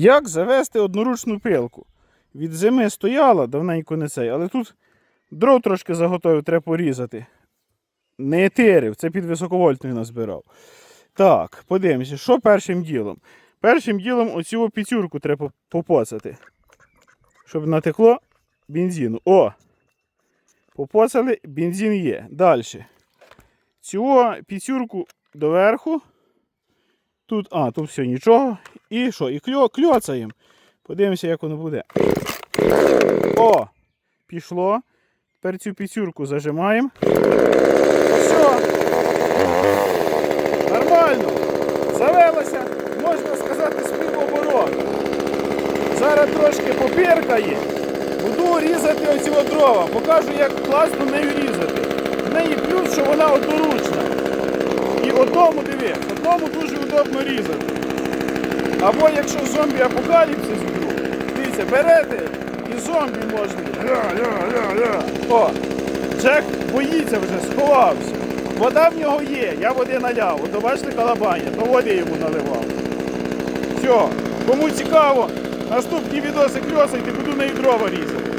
Як завести одноручну пилку? Від зими стояла, давненько не цей, але тут дров трошки заготовив, треба порізати. Не етирив, це під високовольтний назбирав. Так, подивимося, що першим ділом? Першим ділом оцю піцюрку треба попоцати, щоб натекло бензину. О! Попоцали, бензин є. Далі. Цю піцюрку доверху. Тут, а, тут все нічого. І що? І кльо, кльоцаємо. Подивимося, як воно буде. О! Пішло. Тепер цю піцюрку зажимаємо. Все. Нормально. Завелося, можна сказати, з півоборота. Зараз трошки попіркає. Буду різати оці дрова. Покажу, як класно нею різати. В неї плюс, що вона одноручна. І одному диви, одному дуже удобно різати. Або якщо зомбі апокаліпсис вдруг, дивіться, берете і зомбі можна. О, Джек боїться вже, сховався. Вода в нього є, я води наляв. От бачите калабаня, то води йому наливав. Все, кому цікаво, наступні відоси кльосайте, буду нею дрова різати.